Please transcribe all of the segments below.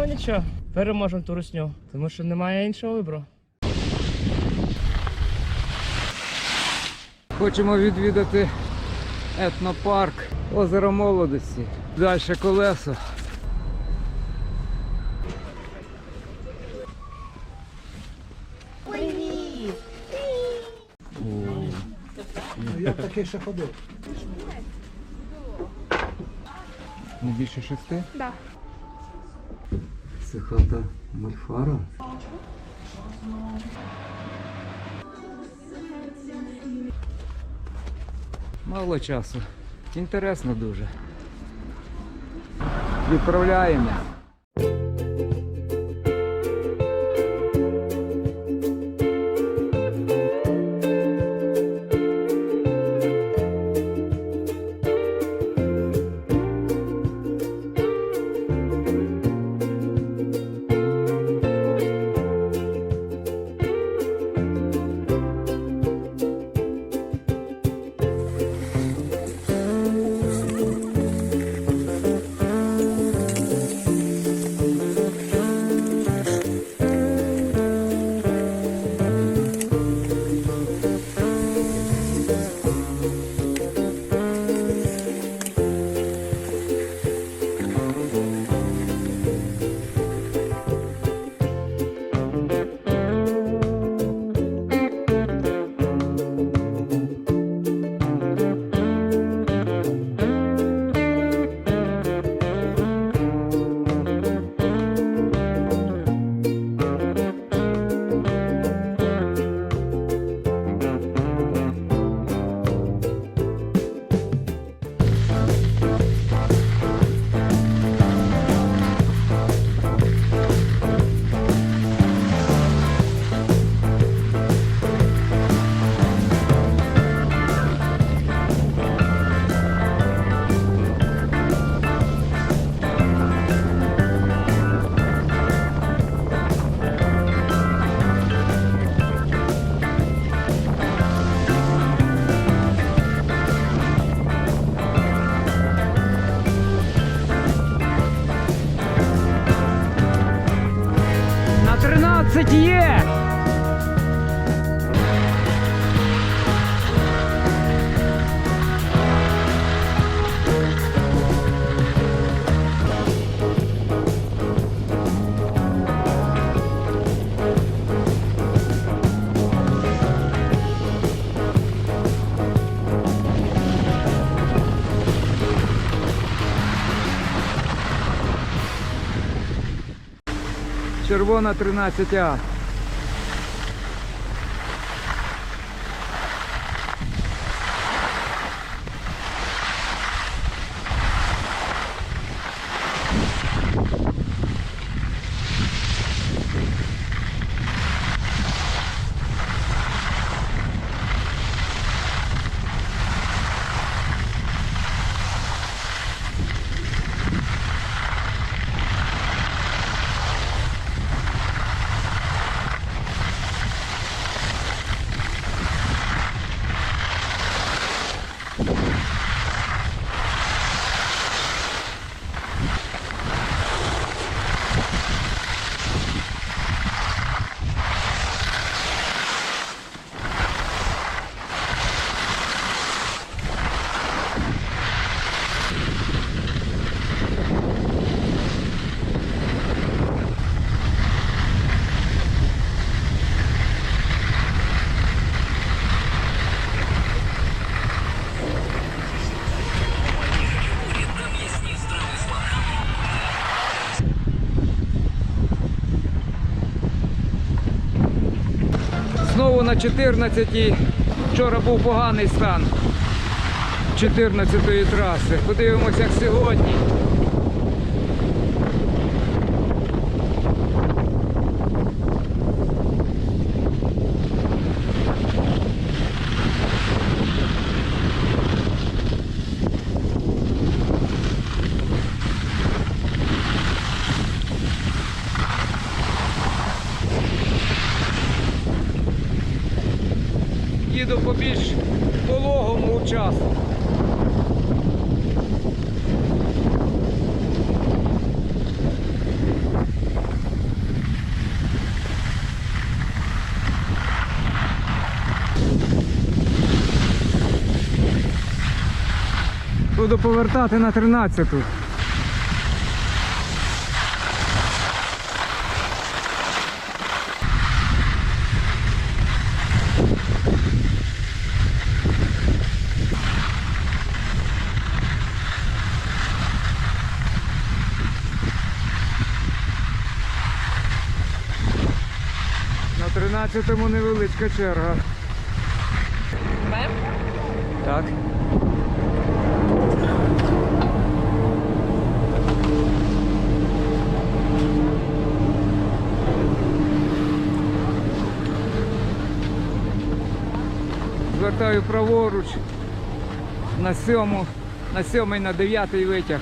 Ну нічого, переможемо ту русню, тому що немає іншого вибору. Хочемо відвідати етнопарк озеро молодості. Далі колесо. Я такий ще ходив. Не більше шести? Да. Це хата Мальфара. Мало часу. Інтересно дуже. Відправляємо. 13 є! Червона 13А. Знову на 14-й. Вчора був поганий стан 14-ї траси. Подивимося, як сьогодні. Їду по більш пологому участку. Буду повертати на 13-ту. На 13-му невеличка черга. Так. Звертаю праворуч на сьому, на сьомий, на дев'ятий витяг.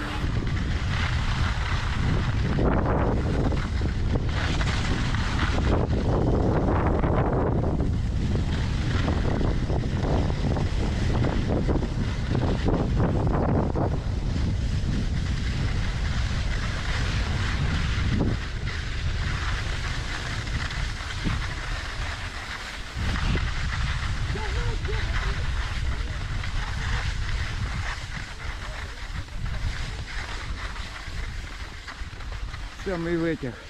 Сьомий витяг.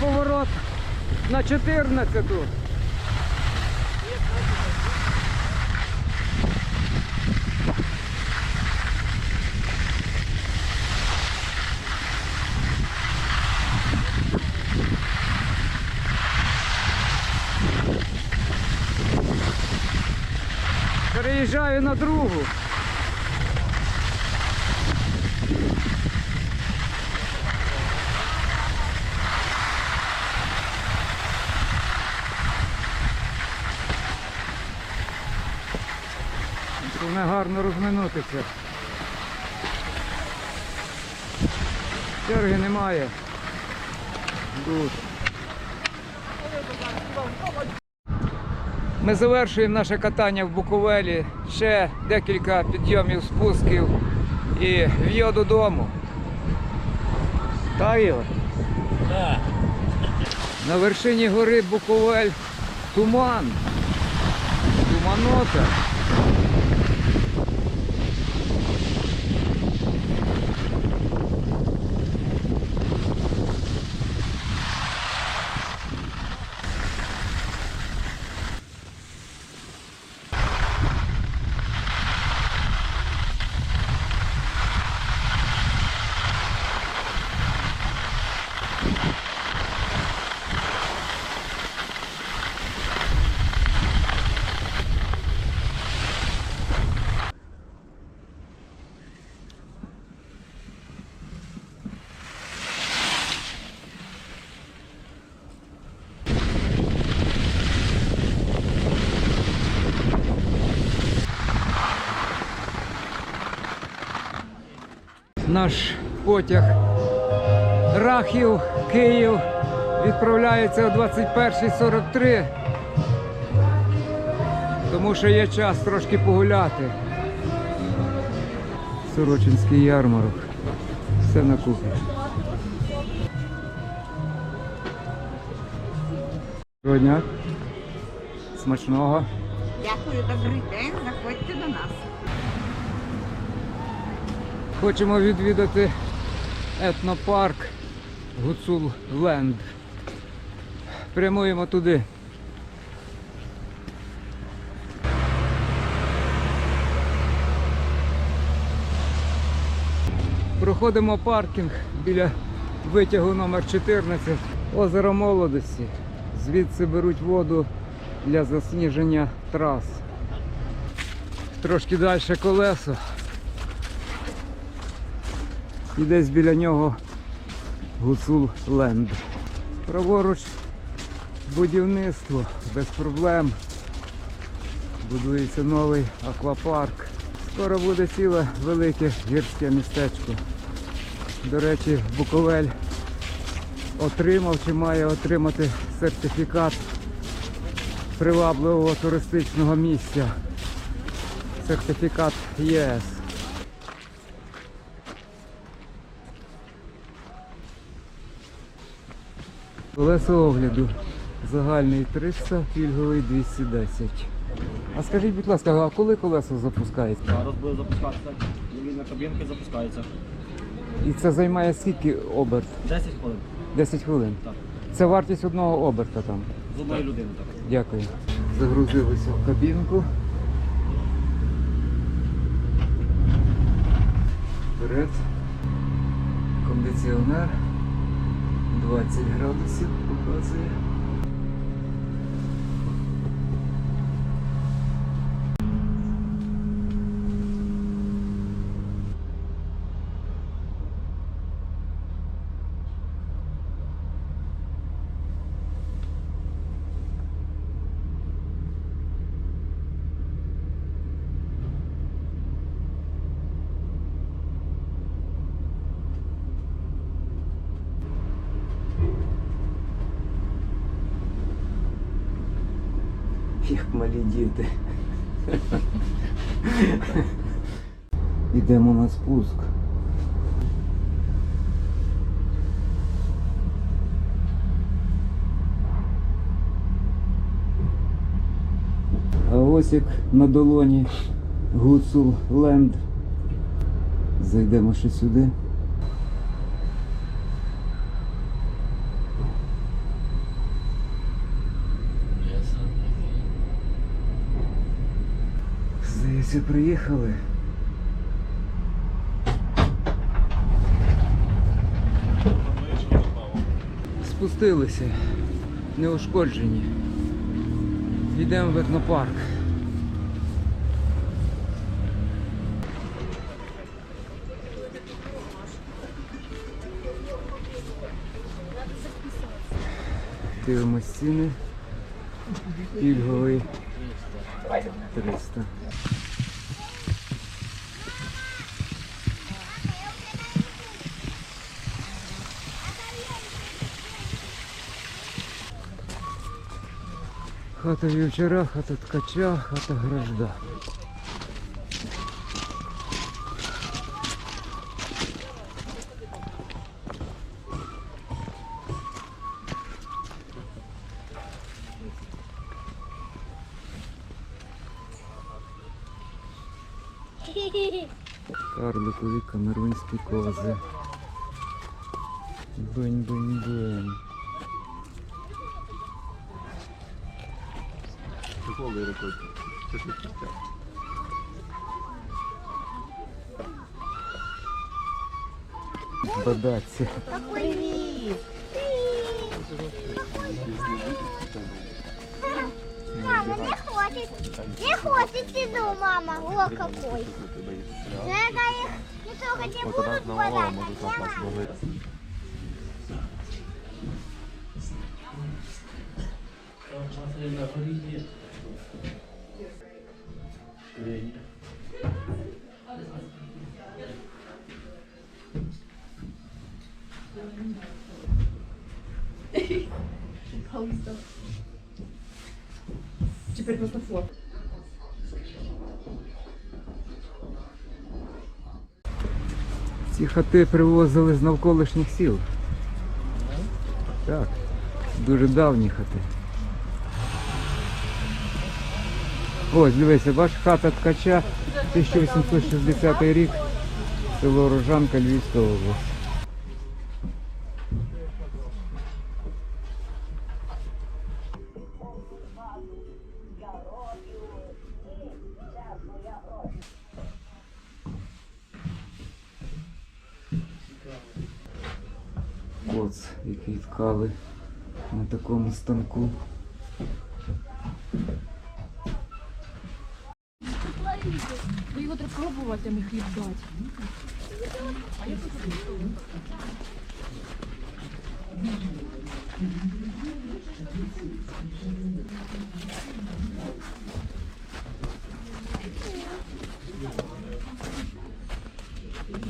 Поворот на 14-ту. Переїжджаю на другу. Головне гарно розминутися. Черги немає. Good. Ми завершуємо наше катання в Буковелі. Ще декілька підйомів, спусків і в'їзд додому. Так, Ігор? Так. На вершині гори Буковель туман. Туманота. Наш потяг Рахів, Київ відправляється о 21.43, тому що є час трошки погуляти. Сорочинський ярмарок. Все на кухні. Доброго дня. Смачного. Дякую, добрий день. Заходьте до нас. Хочемо відвідати етнопарк Гуцул Ленд. Прямуємо туди. Проходимо паркінг біля витягу номер 14 озеро молодості. Звідси беруть воду для засніження трас. Трошки далі колесо. І десь біля нього Гуцул Ленд. Праворуч будівництво без проблем. Будується новий аквапарк. Скоро буде ціле велике гірське містечко. До речі, Буковель отримав чи має отримати сертифікат привабливого туристичного місця. Сертифікат ЄС. Колесо огляду. Загальний 300, пільговий 210. А скажіть, будь ласка, а коли колесо запускається? Зараз буде запускатися. Вільна кабінки запускається. І це займає скільки оберт? 10 хвилин 10 хвилин. Так. Це вартість одного оберта там. з одної людини. Так. Дякую. Загрузилися в кабінку. Вперед. Кондиціонер. 20 градусів показує. Як малі діти. Йдемо на спуск. А ось як на долоні Гуцул Ленд. Зайдемо ще сюди. Здається, приїхали. Спустилися, неушкоджені. Йдемо в етнопарк. Дивимось ціни. Пільговий 300. Хата вівчара, хата ткача, хата гражда. Карликові камерунські кози. Бень-бень-бень. Бадаці. Привет! Мама, не хватит. Не хватит сиду, мама. О, какой. Я их не трогать не буду хватать. Ці хати привозили з навколишніх сіл. Так, дуже давні хати. Ось, дивися, бач, хата ткача, 1860 рік, село Рожанка, Львівська область. Коц, на такому станку. Ви його треба пробувати, а не хліб дати.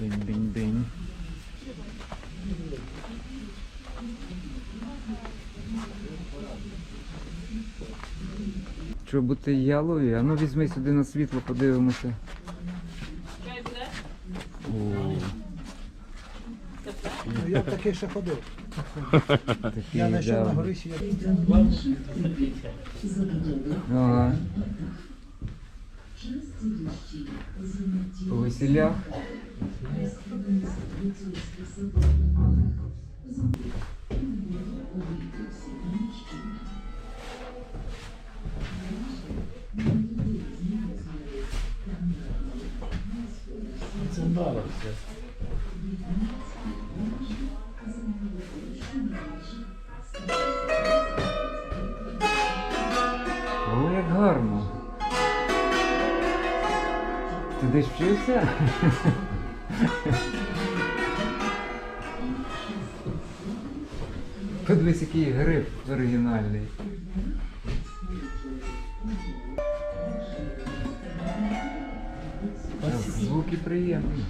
День-день-день. Що бути ялові? А ну візьми сюди на світло, подивимося. О, Ну, я б такий ще ходив. такий Я знайшов на да. горисі. я- Ага. По весілях. Гарно. Ти десь вчився? Подивись, який гриб оригінальний. Звуки приємні.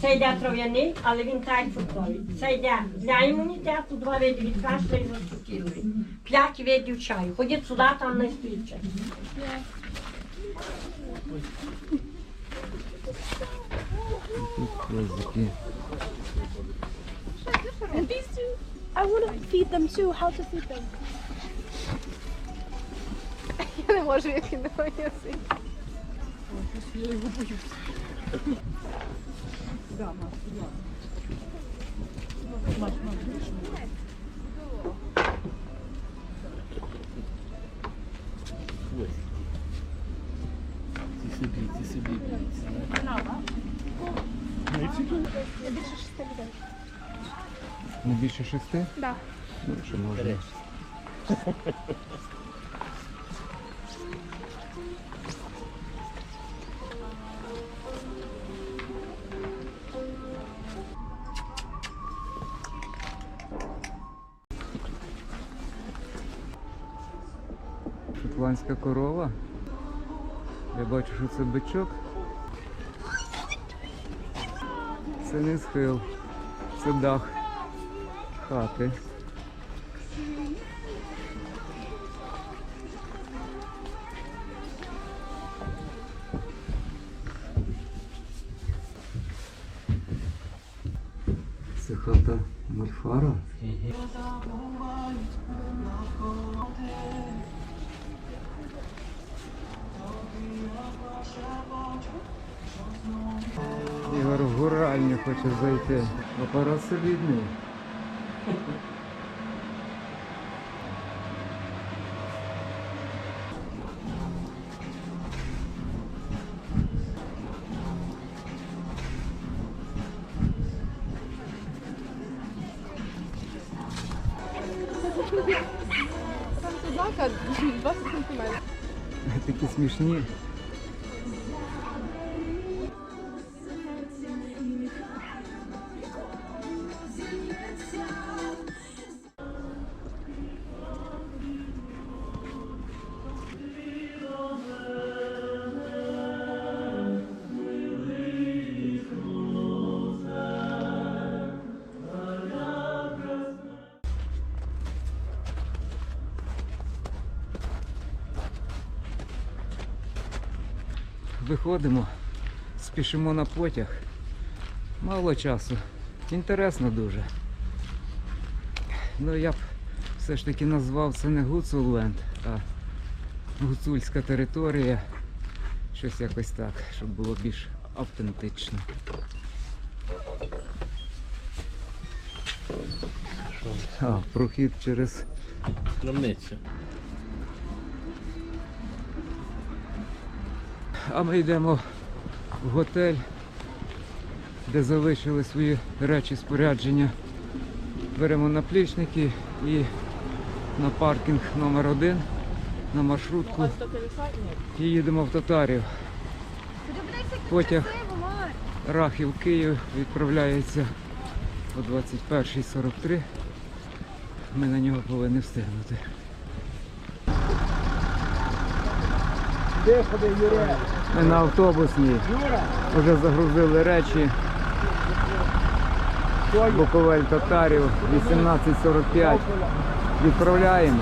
Це йде трав'яний, але він так фруктовий. Це йде для імунітету, два види від кашля і заспокійливий. П'ять видів чаю. Ходіть сюди, там не чай. And these two, I want to feed them too. How to feed them? Я не можу, він не пояснити. Більше шести людей. Не більше шести? Да. Ну, що можна. Шотландська корова. Я бачу, що це бичок. Це не схил, це дах хати. в гуральню хоче зайти. Апарат солідний. Там собака 20 сантиметрів. Такі смішні. Виходимо, спішимо на потяг. Мало часу. Інтересно дуже. Ну я б все ж таки назвав це не Гуцулленд, а гуцульська територія. Щось якось так, щоб було більш автентично. А, прохід через Крамниця. А ми йдемо в готель, де залишили свої речі спорядження Беремо наплічники і на паркінг номер один на маршрутку і їдемо в Татарів. Потяг Рахів Київ відправляється о 21.43. Ми на нього повинні встигнути. Де ходи, Юре? Ми на автобусній вже загрузили речі. Буковель Татарів 18.45. Відправляємо.